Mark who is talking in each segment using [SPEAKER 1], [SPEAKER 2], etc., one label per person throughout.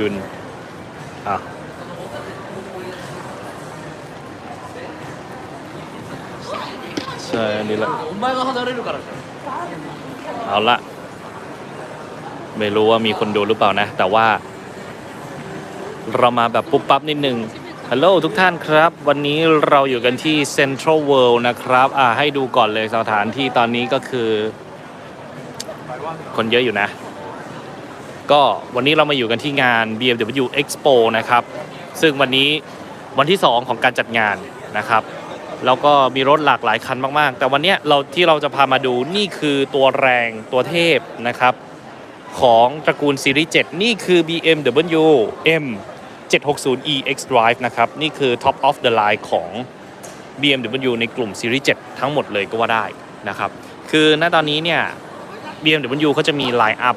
[SPEAKER 1] ดุลอะใช่อันนี้แหละเอาละไม่รู้ว่ามีคนดูหรือเปล่านะ แต่ว่า เรามาแบบปุ๊บปั๊บนิดนึงฮัลโหลทุกท่านครับ วันนี้เราอยู่กันที่เซ็นทรัลเวิลด์นะครับ อ่าให้ดูก่อนเลยสถานที่ตอนนี้ก็คือ คนเยอะอยู่นะ ก็วันนี้เรามาอยู่กันที่งาน BMW Expo นะครับ ซึ่งวันนี้วันที่ 2 ของการจัดงานนะครับแล้วก็มีรถหลากหลายคันมากๆ แต่วันนี้เราที่เราจะพามาดูนี่คือตัวแรงตัวเทพนะครับ ของตระกูลซีรีส์7นี่คือ BMW M 760e X Drive นะครับ นี่คือ Top of the line ของ BMW ในกลุ่มซีรีส์7ทั้งหมดเลยก็ว่าได้นะครับ คือณตอนนี้เนี่ย BMW เขาจะมีไลน์อัพ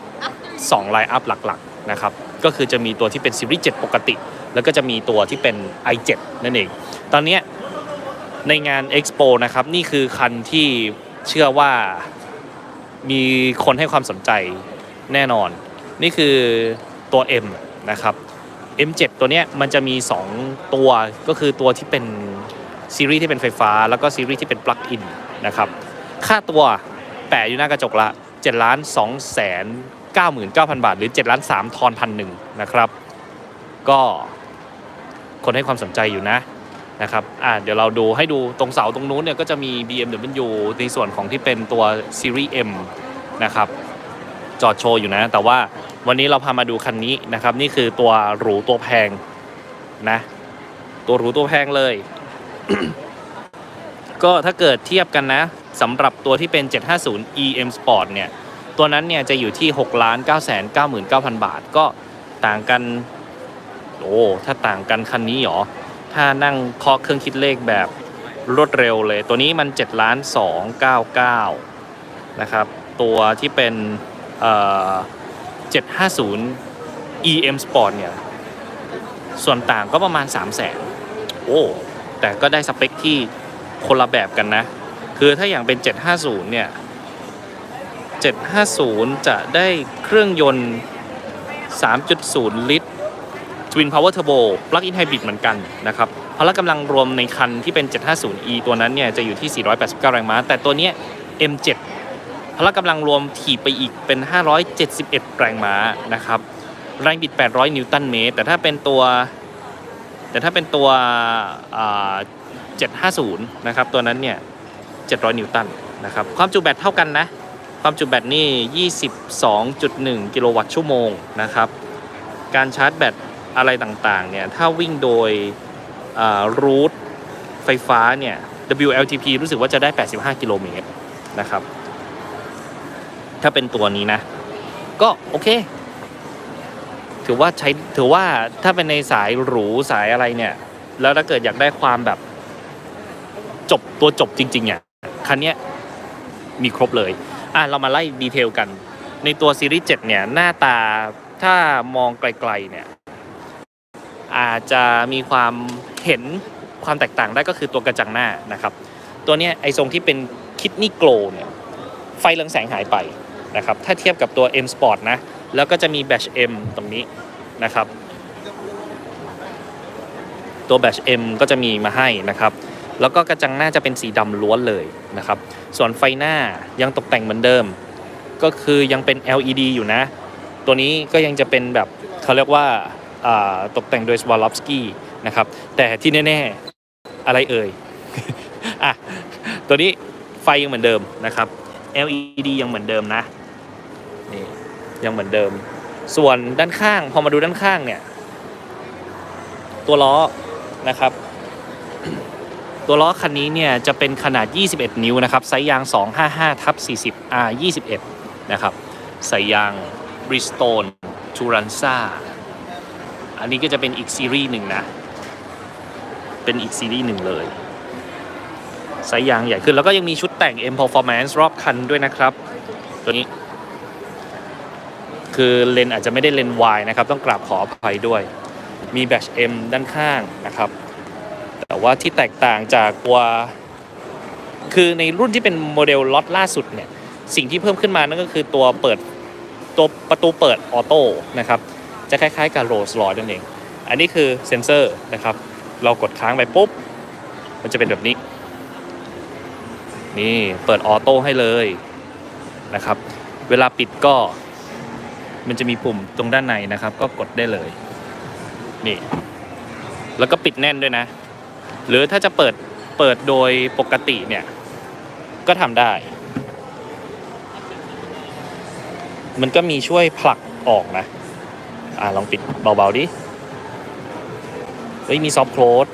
[SPEAKER 1] 2ไลน์อัพหลักๆนะครับก็คือจะมีตัวที่เป็นซีรีส์7ปกติ แล้วก็จะมีตัวที่เป็น i7 นั่นเอง ตอนนี้ในงาน Expo นะครับนี่คือคันที่เชื่อว่ามีคนให้ความสนใจแน่นอน นี่คือตัว M นะครับ M7 ตัวนี้มันจะมี 2 ตัวก็คือตัวที่เป็นซีรีส์ที่เป็นไฟฟ้า แล้วก็ซีรีส์ที่เป็นปลั๊กอินนะครับค่าตัวแปะอยู่หน้ากระจกละ7ล้าน2แสน 99,000 บาท หรือ7ล้าน3ทอนพันหนึ่งนะครับ ก็คนให้ความสนใจอยู่นะนะครับอ่าเดี๋ยวเราดูให้ดูตรงเสาตรงนู้นเนี่ยก็จะมี BMW ในส่วนของที่เป็นตัวซีรีส์ M นะครับจอดโชว์อยู่นะ แต่ว่าวันนี้เราพามาดูคันนี้นะครับ นี่คือตัวหรูตัวแพงนะ ตัวหรูตัวแพงเลย ก็ถ้าเกิดเทียบกันนะสำหรับตัวที่เป็น 750 EM Sport เนี่ย ตัวนั้นเนี่ยจะอยู่ที่6ล้าน9 9 9 9 0 0 บาท ก็ต่างกันโอ้ถ้าต่างกันคันนี้หรอ ถ้านั่งเคาะเครื่องคิดเลขแบบรวดเร็วเลย ตัวนี้มัน7ล้าน2 9 9นะครับ ตัวที่เป็นเอ่อ750 EM Sport เนี่ย ส่วนต่างก็ประมาณ 3 0 0แสนโอ้แต่ก็ได้สเปคที่คนละแบบกันนะ คือถ้าอย่างเป็น 750 เนี่ย 750 จะได้เครื่องยนต์ 3.0 ลิตร Twin Power Turbo Plug-in Hybrid เหมือนกันนะครับพละกำลังรวมในคันที่เป็น 750e ตัวนั้นเนี่ยจะอยู่ที่ 489 แรงม้า แต่ตัวเนี้ย M7 พละกำลังรวมถีบไปอีกเป็น 571 แรงม้านะครับแรงบิด 800 นิวตันเมตร แต่ถ้าเป็นตัว แต่ถ้าเป็นตัว 750 นะครับ ตัวนั้นเนี่ย 700 นิวตันนะครับ ความจุแบตเท่ากันนะ ความจุแบตนี่ 22.1 กิโลวัตต์ชั่วโมงนะครับ การชาร์จแบตอะไรต่างๆ เนี่ย ถ้าวิ่งโดยรูทไฟฟ้าเนี่ย WLTP รู้สึกว่าจะได้ 85 กิโลเมตรนะครับ ถ้าเป็นตัวนี้นะ ก็โอเค ถือว่าใช้ ถือว่าถ้าเป็นในสายหรูสายอะไรเนี่ย แล้วถ้าเกิดอยากได้ความแบบจบตัวจบจริงๆเนี่ยคันเนี้ยมีครบเลย อะเรามาไล่ดีเทลกัน ในตัวซีรีส์7เนี่ยหน้าตาถ้ามองไกลๆเนี่ยอาจจะมีความเห็นความแตกต่างได้ก็คือตัวกระจังหน้านะครับ ตัวเนี้ยไอทรงที่เป็นคิดนี่โกลเนี่ยไฟเรืองแสงหายไปนะครับถ้าเทียบกับตัว M Sport นะ แล้วก็จะมีแบช M ตรงนี้นะครับ ตัวแบช M ก็จะมีมาให้นะครับ แล้วก็กระจังหน้าจะเป็นสีดำล้วนเลยนะครับ ส่วนไฟหน้ายังตกแต่งเหมือนเดิม ก็คือยังเป็น LED อยู่นะ ตัวนี้ก็ยังจะเป็นแบบเขาเรียกว่าตกแต่งโดย Swarovski นะครับ แต่ที่แน่ๆอะไรเอ่ยอะตัวนี้ไฟยังเหมือนเดิมนะครับ LED ยังเหมือนเดิมนะนี่ยังเหมือนเดิม ส่วนด้านข้างพอมาดูด้านข้างเนี่ย ตัวล้อนะครับ ตัวล้อคันนี้เนี่ยจะเป็นขนาด 21 นิ้วนะครับไซส์ยาง 255ทับ40 R 21นะครับใส่ยาง Bridgestone Turanza อันนี้ก็จะเป็นอีกซีรีส์หนึ่งนะ เป็นอีกซีรีส์หนึ่งเลยไซส์ยางใหญ่ขึ้น แล้วก็ยังมีชุดแต่ง M Performance รอบคันด้วยนะครับ ตัวนี้ คือเลนอาจจะไม่ได้เลนวายนะครับ ต้องกราบขออภัยด้วย มีแบต M ด้านข้างนะครับ แต่ว่าที่แตกต่างจากตัวคือในรุ่นที่เป็นโมเดลล็อตล่าสุดเนี่ยสิ่งที่เพิ่มขึ้นมานั่นก็คือตัวเปิดตัวประตูเปิดออโต้นะครับจะคล้ายๆกับโรลส์รอยนั่นเอง อันนี้คือเซนเซอร์นะครับ เรากดค้างไปปุ๊บ มันจะเป็นแบบนี้ นี่เปิดออโต้ให้เลยนะครับ เวลาปิดก็ มันจะมีปุ่มตรงด้านในนะครับ ก็กดได้เลย นี่ แล้วก็ปิดแน่นด้วยนะ หรือถ้าจะเปิดเปิดโดยปกติเนี่ย ก็ทำได้ มันก็มีช่วยผลักออกนะ อ่าลองปิดเบา ๆ ดิ เฮ้ย มีซอฟต์โคลด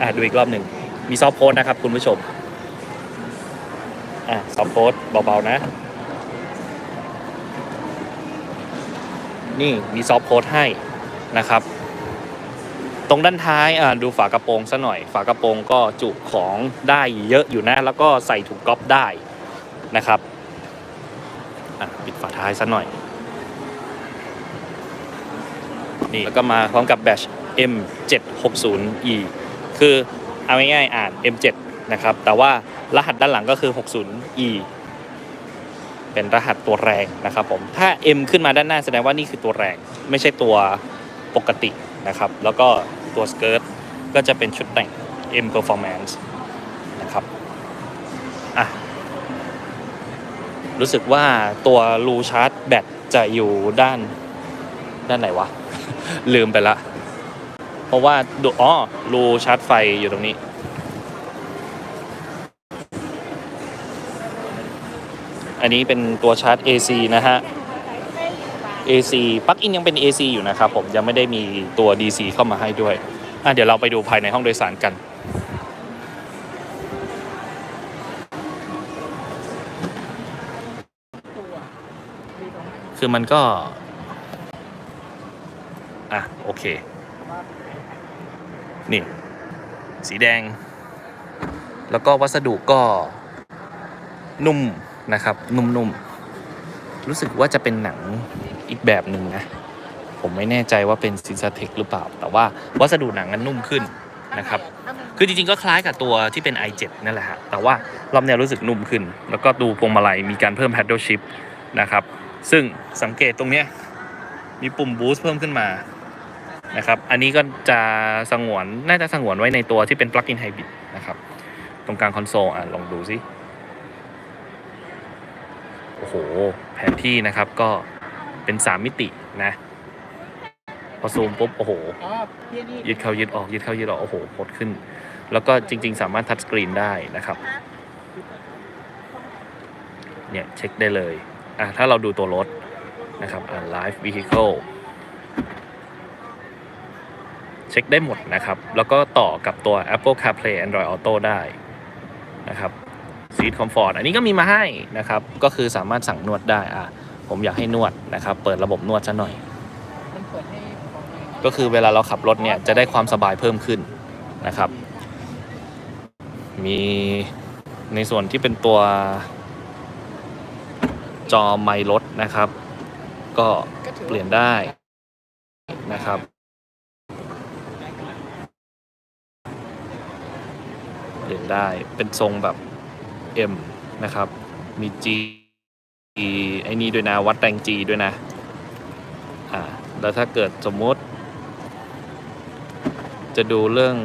[SPEAKER 1] อ่าดูอีกรอบหนึ่ง มีซอฟต์โคลดนะครับ คุณผู้ชม อ่าซอฟต์โคลดเบา ๆ นะ นี่มีซอฟต์โคลดให้นะครับ ตรงด้านท้ายดูฝากระโปรงซะหน่อย ฝากระโปรงก็จุของได้เยอะอยู่นะ แล้วก็ใส่ถุงก๊อปได้นะครับปิดฝาท้ายซะหน่อยนี่แล้วก็มาพร้อมกับแบต M760E คือเอาง่ายๆอ่าน M7 นะครับ แต่ว่ารหัสด้านหลังก็คือ 60E เป็นรหัสตัวแรงนะครับผม ถ้า M ขึ้นมาด้านหน้าแสดงว่านี่คือตัวแรง ไม่ใช่ตัวปกตินะครับ แล้วก็ ตัวสเกิร์ตก็จะเป็นชุดแต่ง M Performance นะครับอะรู้สึกว่าตัวรูชาร์จแบตจะอยู่ด้านด้านไหนวะ ลืมไปละ เพราะว่าดูอ๋อรูชาร์จไฟอยู่ตรงนี้ อันนี้เป็นตัวชาร์จ AC นะฮะ AC ปลั๊กอินยังเป็น AC อยู่นะครับผมยังไม่ได้มีตัว DC เข้ามาให้ด้วยอะเดี๋ยวเราไปดูภายในห้องโดยสารกัน คือมันก็ อะ โอเค นี่ สีแดง แล้วก็วัสดุก็นุ่มนะครับ นุ่มๆ รู้สึกว่าจะเป็นหนังอีกแบบหนึ่งนะ ผมไม่แน่ใจว่าเป็นซินซาเทคหรือเปล่า แต่ว่าวัสดุหนังมันนุ่มขึ้นนะครับคือจริงๆก็คล้ายกับตัวที่เป็น i7 นั่นแหละฮะแต่ว่ารอบเนี้ยรู้สึกนุ่มขึ้น แล้วก็ดูพวงมาลัยมีการเพิ่ม paddle shift นะครับ ซึ่งสังเกตตรงเนี้ยมีปุ่ม boost เพิ่มขึ้นมานะครับ อันนี้ก็จะสงวน น่าจะสงวนไว้ในตัวที่เป็น plug-in hybrid นะครับ ตรงกลางคอนโซลอะลองดูสิ โอ้โห แผนที่นะครับก็เป็น 3 มิตินะ พอซูมปุ๊บ โอ้โห
[SPEAKER 2] อ๋อพี่นี่
[SPEAKER 1] ยืดเข้ายืดออกยืดเข้ายืดออก โอ้โหพดขึ้น แล้วก็จริง ๆ สามารถทัชสกรีนได้นะครับ เนี่ย เช็คได้เลย อะ ถ้าเราดูตัวรถนะครับ อ่า live vehicle เช็คได้หมดนะครับ แล้วก็ต่อกับตัว Apple CarPlay Android Auto ได้นะครับ Seat Comfort อันนี้ก็มีมาให้นะครับ ก็คือสามารถสั่งนวดได้อะผมอยากให้นวดนะครับ เปิดระบบนวดซะหน่อย
[SPEAKER 2] มันเปิดให้ของเอง
[SPEAKER 1] ก็คือเวลาเราขับรถเนี่ยจะได้ความสบายเพิ่มขึ้นนะครับ มีในส่วนที่เป็นตัวจอไมล์รถนะครับ ก็
[SPEAKER 2] ก็ถือ
[SPEAKER 1] เปลี่ยนได้นะครับ เปลี่ยนได้เป็นทรงแบบ M นะครับ มี G ไอ้นี่ด้วยนะ วัดแรง G ด้วยนะ อ่า แล้วถ้าเกิดสมมติ จะดูเรื่อง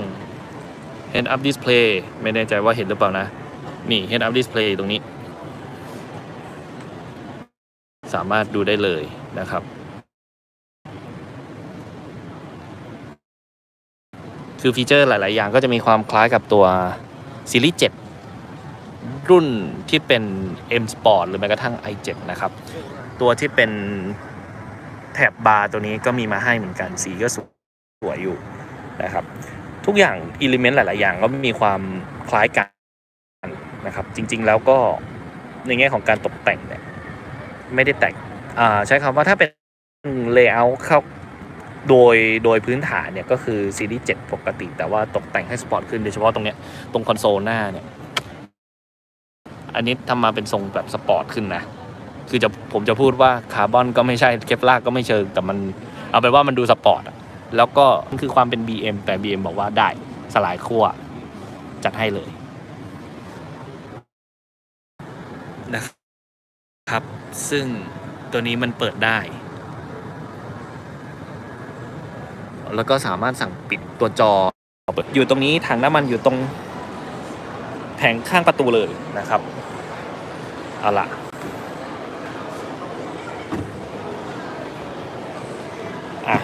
[SPEAKER 1] head up display ไม่แน่ใจว่าเห็นหรือเปล่านะ นี่ head up display ตรงนี้ สามารถดูได้เลยนะครับคือฟีเจอร์หลาย ๆ อย่างก็จะมีความคล้ายกับตัวซีรีส์7 รุ่นที่เป็น M Sport หรือแม้กระทั่ง i7 นะครับ ตัวที่เป็นแถบบาร์ตัวนี้ก็มีมาให้เหมือนกันสีก็สวยอยู่นะครับ ทุกอย่างอิเลเมนต์หลาย ๆ อย่างก็มีความคล้ายกันนะครับ จริง ๆ แล้วก็ในแง่ของการตกแต่งเนี่ยไม่ได้แต่งอ่าใช้คำว่าถ้าเป็น layout เข้าโดยโดยพื้นฐานเนี่ยก็คือซีรีส์7ปกติ แต่ว่าตกแต่งให้สปอร์ตขึ้นโดยเฉพาะตรงเนี้ยตรงคอนโซลหน้าเนี่ย อันนี้ทำมาเป็นทรงแบบสปอร์ตขึ้นนะ คือจะผมจะพูดว่าคาร์บอนก็ไม่ใช่เคปลาก็ไม่เชิง แต่มันเอาเป็นว่ามันดูสปอร์ตแล้วก็คือความเป็น BM แต่ BM บอกว่าได้สลายขั้วจัดให้เลยนะครับ ซึ่งตัวนี้มันเปิดได้ แล้วก็สามารถสั่งปิดตัวจออยู่ตรงนี้ถังน้ำมันอยู่ตรงแผงข้างประตูเลยนะครับ เอาละอะ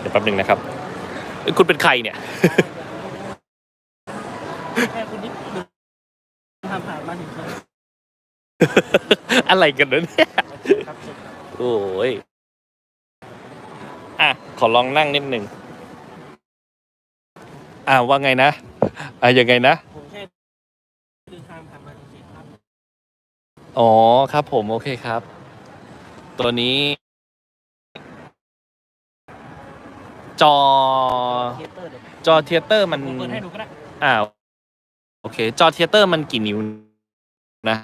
[SPEAKER 1] เดี๋ยวแป๊บหนึ่งนะครับเอ้ยคุณเป็นใครเนี่ย
[SPEAKER 2] แค่คุณนิดดูทำผ่านมาถึงเลย
[SPEAKER 1] อะไรกันเนี่ย
[SPEAKER 2] ครับเชิญครับ
[SPEAKER 1] โอ้ยอะ ขอลองนั่งนิดหนึ่งอ่าว่าไงนะอ่ายังไงนะ
[SPEAKER 2] ผมแค่เดินทางผ่านมาเฉยๆครับ
[SPEAKER 1] อ๋อครับผมโอเคครับ ตัวนี้ จอ
[SPEAKER 2] เทเตอร์เลย
[SPEAKER 1] จอเทยเตอร์มัน
[SPEAKER 2] ผมเปิดให้ดูก็ได้
[SPEAKER 1] อ่าโอเค จอเทยเตอร์มันกี่นิ้วนะ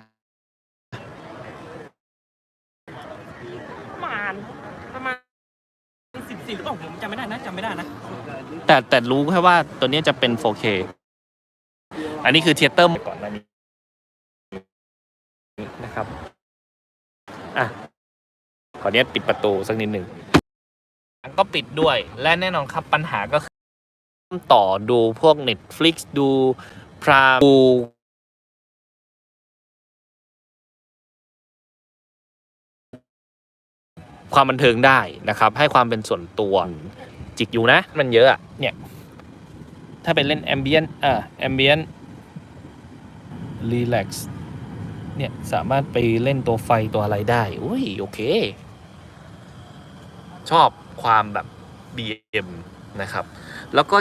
[SPEAKER 2] ประมาณประมาณสิบสี่หรือเปล่าผมจำไม่ได้นะจำไม่ได้นะ
[SPEAKER 1] แต่แต่รู้แค่ว่าตัวนี้จะเป็น 4K อันนี้คือเทยเตอร์ก่อนหน้านี้ นะครับอะขออนุญาตปิดประตูสักนิดหนึ่งก็ปิดด้วยและแน่นอนครับปัญหาก็คือต่อดูพวก Netflix ดูพราดูความบันเทิงได้นะครับ ให้ความเป็นส่วนตัวจิกอยู่นะ มันเยอะอะเนี่ย ถ้าเป็นเล่นแอมเบียนอ่าแอมเบียนรีแลกซ์ เนี่ย สามารถไปเล่นตัวไฟตัวอะไรได้อุ้ยโอเค ชอบความแบบ BM นะครับ แล้วก็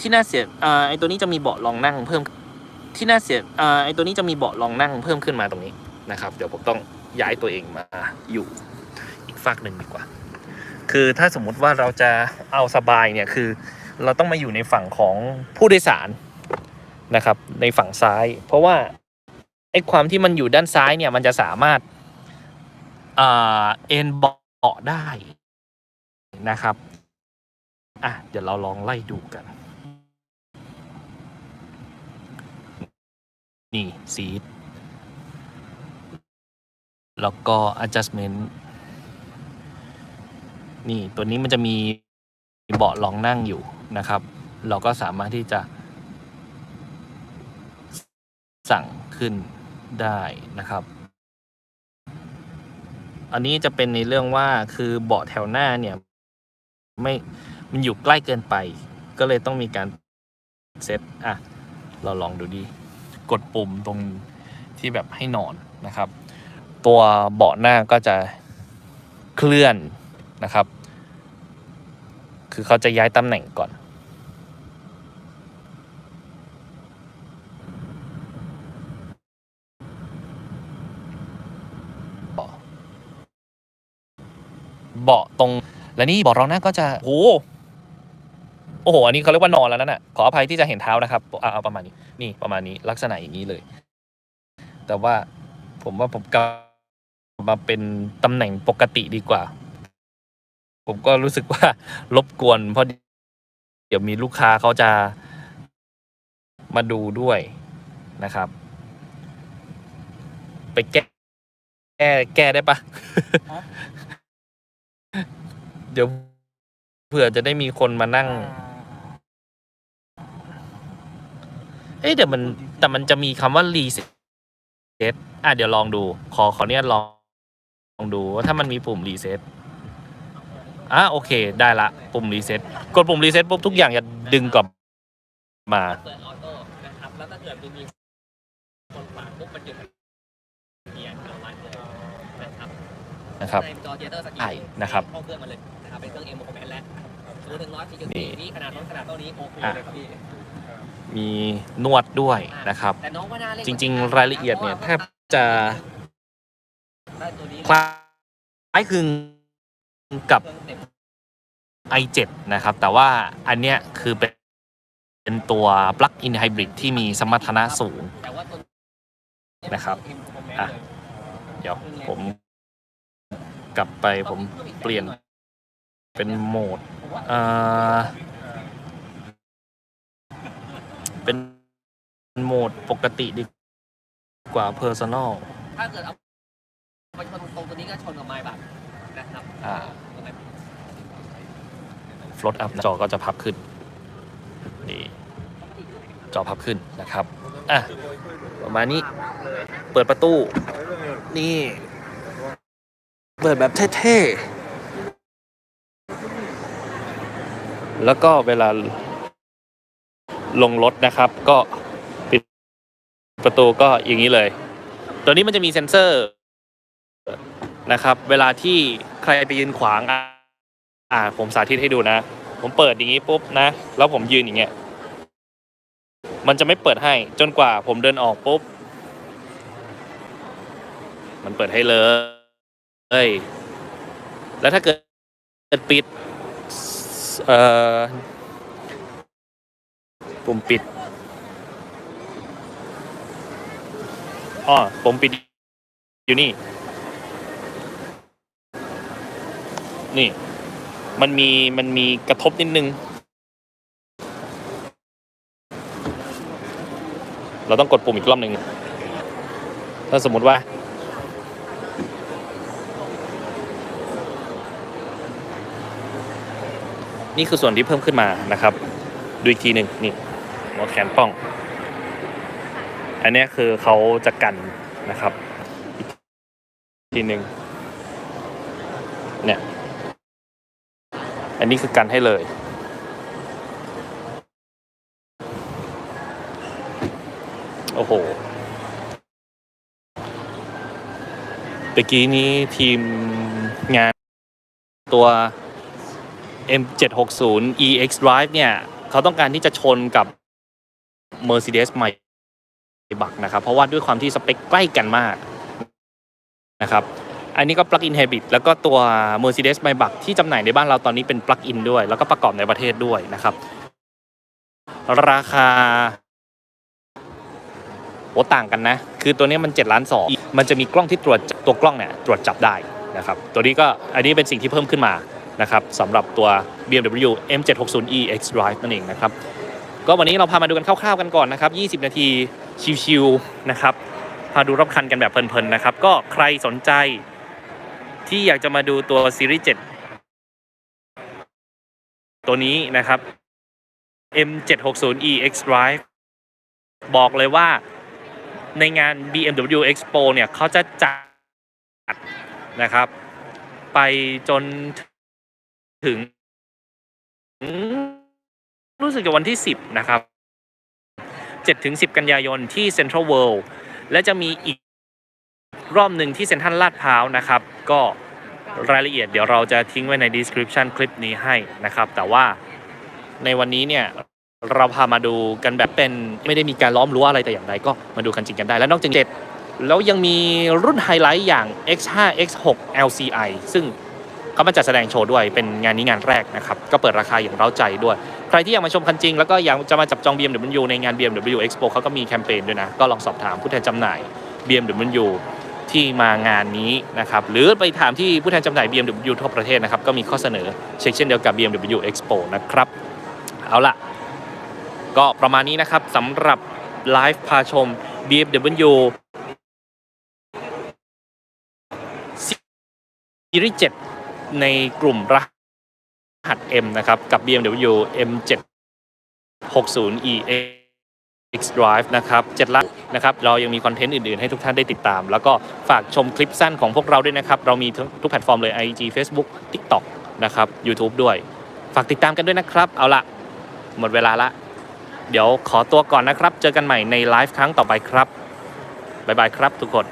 [SPEAKER 1] ที่น่าเสียอ่าไอตัวนี้จะมีเบาะรองนั่งเพิ่มที่น่าเสียอ่าไอตัวนี้จะมีเบาะรองนั่งเพิ่มขึ้นมาตรงนี้นะครับ เดี๋ยวผมต้องย้ายตัวเองมาอยู่อีกฝากหนึ่งดีกว่า คือถ้าสมมุติว่าเราจะเอาสบายเนี่ยคือ เราต้องมาอยู่ในฝั่งของผู้โดยสารนะครับ ในฝั่งซ้าย เพราะว่า ไอ้ความที่มันอยู่ด้านซ้ายเนี่ยมันจะสามารถเอ็นเบาะได้นะครับอะเดี๋ยวเราลองไล่ดูกัน นี่ซีแล้วก็ adjustment นี่ตัวนี้มันจะมีเบาะรองนั่งอยู่นะครับ เราก็สามารถที่จะสั่งขึ้น ได้นะครับ อันนี้จะเป็นในเรื่องว่าคือเบาะแถวหน้าเนี่ย ไม่มันอยู่ใกล้เกินไป ก็เลยต้องมีการเซตอะ เราลองดูดิกดปุ่มตรงที่แบบให้นอนนะครับ ตัวเบาะหน้าก็จะเคลื่อนนะครับ คือเขาจะย้ายตำแหน่งก่อน เบาะ เบาะตรง และนี่เบาะรองหน้าก็จะโอ้โหโอ้โห อันนี้เขาเรียกว่านอนแล้วนั่นน่ะ ขออภัยที่จะเห็นเท้านะครับเอาประมาณนี้ นี่ประมาณนี้ลักษณะอย่างนี้เลย แต่ว่าผมว่าผมกลับมาเป็นตำแหน่งปกติดีกว่า ผมก็รู้สึกว่ารบกวน เพราะเดี๋ยวมีลูกค้าเขาจะมาดูด้วยนะครับ ไปแก้ แก้แก้ได้ปะ เดี๋ยวเผื่อจะได้มีคนมานั่ง เอ้ยเดี๋ยวมัน แต่มันจะมีคำว่ารีเซ็ตอะเดี๋ยวลองดู ขอขอเนี่ยลองลองดูว่าถ้ามันมีปุ่มรีเซ็ตอะโอเค ได้ละ ปุ่มรีเซ็ตกดปุ่มรีเซ็ตปุ๊บทุกอย่างจะดึงกลับมา
[SPEAKER 2] เปิดออโต้นะครับ แล้วถ้าเกิดมีคนฝากปุ๊บมันหยุดเกียร์เอาไว้เลยนะครับ
[SPEAKER 1] นะครับ
[SPEAKER 2] ในจอเทเตอร์สกี
[SPEAKER 1] ใช่นะครับ
[SPEAKER 2] เข้าเครื่องมาเลยนะครับเป็นเครื่องเอ็มโมแมนแล้วศูนย์ถึงร้อยสี่จุด
[SPEAKER 1] นี่
[SPEAKER 2] สี่นี่ขนาดน้องขนาดเท่านี้โอเค
[SPEAKER 1] อะ
[SPEAKER 2] เลยครับพี่
[SPEAKER 1] มีนวดด้วยนะครับ
[SPEAKER 2] แต่น้องว่าน่าเล่น
[SPEAKER 1] จริง ๆ รายละเอียดเนี่ยแทบจะ
[SPEAKER 2] ได้ตัวนี้
[SPEAKER 1] คล้ายคลึงกับ
[SPEAKER 2] เครื่องเต็ม
[SPEAKER 1] i7 นะครับ แต่ว่าอันเนี้ยคือเป็นเป็นตัว plug-in hybrid ที่มีสมรรถนะสูง
[SPEAKER 2] แต่ว่าตัว
[SPEAKER 1] นะครับ
[SPEAKER 2] เอ็มโมแมน
[SPEAKER 1] อะ
[SPEAKER 2] เลย
[SPEAKER 1] เดี๋ยวผม กลับไปผมเปลี่ยนเป็นโหมดอ่าเป็นโหมดปกติดีกว่า personal
[SPEAKER 2] ถ้าเกิดเอาไปชนตรงตัวนี้ก็ชนกับไม้บัตรนะครับ
[SPEAKER 1] อ่าฟลอตอัพจอก็จะพับขึ้น นี่จอพับขึ้นนะครับ อะ ประมาณนี้ เปิดประตู นี่ เปิดแบบเท่ๆ แล้วก็เวลาลงรถนะครับ ก็ปิดประตูก็อย่างนี้เลย ตัวนี้มันจะมีเซ็นเซอร์นะครับ เวลาที่ใครไปยืนขวาง อะอ่าผมสาธิตให้ดูนะ ผมเปิดอย่างนี้ปุ๊บนะ แล้วผมยืนอย่างเงี้ย มันจะไม่เปิดให้จนกว่าผมเดินออกปุ๊บ มันเปิดให้เลย เลยแล้วถ้าเกิดปิดเอ่อปุ่มปิดอ๋อปุ่มปิดอยู่นี่ นี่ มันมีมันมีกระทบนิดนึง เราต้องกดปุ่มอีกรอบหนึ่งถ้าสมมติว่า นี่คือส่วนที่เพิ่มขึ้นมานะครับ ดูอีกทีหนึ่งนี่หัวแขนป้อง อันนี้คือเขาจะกันนะครับอีกทีหนึ่งเนี่ย อันนี้คือกันให้เลยโอ้โหเมื่อกี้นี้ทีมงานตัว M760 EX Drive เนี่ยเขาต้องการที่จะชนกับ Mercedes ใหม่บักนะครับ เพราะว่าด้วยความที่สเปคใกล้กันมากนะครับ อันนี้ก็ Plug-in Hybrid แล้วก็ตัว Mercedes ใหม่บักที่จำหน่ายในบ้านเราตอนนี้เป็น Plug-in ด้วย แล้วก็ประกอบในประเทศด้วยนะครับ ราคาโอ้ต่างกันนะ คือตัวนี้มัน7ล้าน2มันจะมีกล้องที่ตรวจตัวกล้องเนี่ยตรวจจับได้นะครับ ตัวนี้ก็อันนี้เป็นสิ่งที่เพิ่มขึ้นมา นะครับสำหรับตัว BMW M760e X Drive นั่นเองนะครับก็วันนี้เราพามาดูกันคร่าวๆกันก่อนนะครับ 20 นาทีชิวๆนะครับพาดูรอบคันกันแบบเพลินๆนะครับ ก็ใครสนใจที่อยากจะมาดูตัวซีรีส์7ตัวนี้นะครับ M760e X Drive บอกเลยว่าในงาน BMW Expo เนี่ยเขาจะจัดนะครับ ไปจน ถึง รู้สึกจะวันที่ 10 นะครับ7ถึง10 กันยายนที่ Central World และจะมีอีกรอบหนึ่งที่เซ็นทรัลลาดพร้าวนะครับ ก็รายละเอียดเดี๋ยวเราจะทิ้งไว้ใน description คลิปนี้ให้นะครับ แต่ว่าในวันนี้เนี่ยเราพามาดูกันแบบเป็นไม่ได้มีการล้อมรั้วอะไรแต่อย่างใดก็มาดูกันจริงกันได้ แล้วนอกจากเจ็ดแล้วยังมีรุ่นไฮไลท์อย่าง X5 X6 LCI ซึ่ง เขามาจัดแสดงโชว์ด้วยเป็นงานนี้งานแรกนะครับ ก็เปิดราคาอย่างเร้าใจด้วย ใครที่อยากมาชมคันจริง แล้วก็อยากจะมาจับจอง BMW ในงาน BMW Expo เขาก็มีแคมเปญด้วยนะ ก็ลองสอบถามผู้แทนจำหน่าย BMW ที่มางานนี้นะครับหรือไปถามที่ผู้แทนจำหน่าย BMW ทั่วประเทศนะครับก็มีข้อเสนอเช่นเดียวกับ BMW Expo นะครับเอาล่ะ ก็ประมาณนี้นะครับสำหรับไลฟ์พาชม BMW ซีรีส์7 ในกลุ่มรหัส M นะครับ กับ BMW M 760 EA X Drive นะครับ7ล้านนะครับ เรายังมีคอนเทนต์อื่น ๆ ให้ทุกท่านได้ติดตาม แล้วก็ฝากชมคลิปสั้นของพวกเราด้วยนะครับ เรามีทุกทุกแพลตฟอร์มเลย IG Facebook TikTok นะครับ YouTube ด้วย ฝากติดตามกันด้วยนะครับ เอาละหมดเวลาละ เดี๋ยวขอตัวก่อนนะครับ เจอกันใหม่ในไลฟ์ครั้งต่อไปครับ บ๊ายบายครับทุกคน